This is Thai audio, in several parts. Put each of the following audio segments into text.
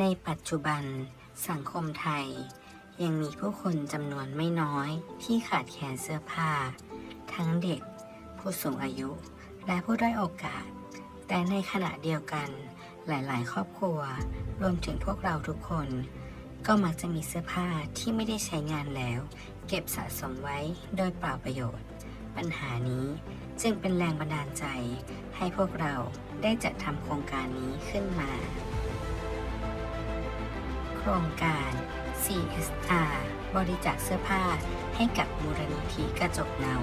ในปัจจุบันสังคมไทย ยังมีผู้คนจำนวนไม่น้อยที่ขาดแคลนเสื้อผ้า ทั้งเด็ก ผู้สูงอายุ และผู้ด้อยโอกาส แต่ในขณะเดียวกันหลาย ๆ ครอบครัว รวมถึงพวกเราทุกคน ก็มักจะมีเสื้อผ้าที่ไม่ได้ใช้งานแล้ว เก็บสะสมไว้โดยเปล่าประโยชน์ ปัญหานี้จึงเป็นแรงบันดาลใจให้พวกเราได้จัดทำโครงการนี้ขึ้นมา ครงการ CSR บริจาคเสื้อผ้าให้กับมูลนิธิกระจกเงา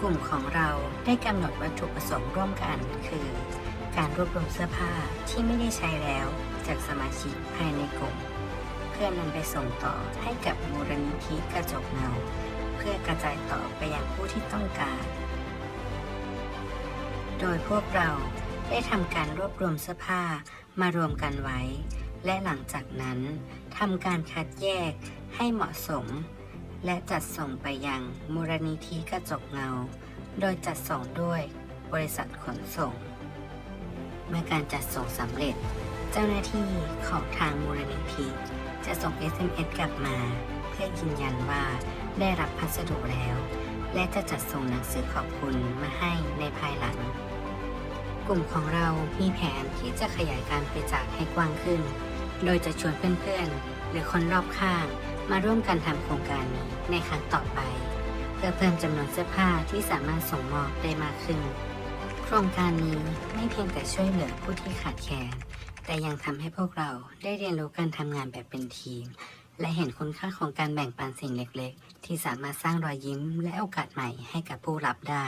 กลุ่มของเราได้กำหนดวัตถุประสงค์ร่วมกันคือ การรวบรวมเสื้อผ้าที่ไม่ได้ใช้แล้วจากสมาชิกภายในกลุ่ม เพื่อนำไปส่งต่อให้กับมูลนิธิกระจกเงา เพื่อกระจายต่อไปยังผู้ที่ต้องการ โดยพวกเราได้ทำการรวบรวมเสื้อผ้ามารวมกันไว้ และหลังจากนั้นทำการคัดแยกให้เหมาะสม และจัดส่งไปยังมูลนิธิกระจกเงา โดยจัดส่งด้วยบริษัทขนส่ง เมื่อการจัดส่งสำเร็จ เจ้าหน้าที่ของทางมูลนิธิจะส่ง SMS กลับมา เพื่อยืนยันว่าได้รับพัสดุแล้ว และจะจัดส่งหนังสือขอบคุณมาให้ กลุ่มของเรามีแผนที่จะขยายการบริจาคให้กว้างขึ้น โดยจะชวนเพื่อนๆ หรือคนรอบข้าง มาร่วมกันทำโครงการนี้ในครั้งต่อไป เพื่อเพิ่มจำนวนเสื้อผ้าที่สามารถส่งมอบได้มากขึ้น โครงการนี้ไม่เพียงแต่ช่วยเหลือผู้ที่ขาดแคลนแต่ยังทำให้พวกเราได้เรียนรู้การทำงานแบบเป็นทีม และเห็นคุณค่าของการแบ่งปันสิ่งเล็กๆ ที่สามารถสร้างรอยยิ้มและโอกาสใหม่ให้กับผู้รับได้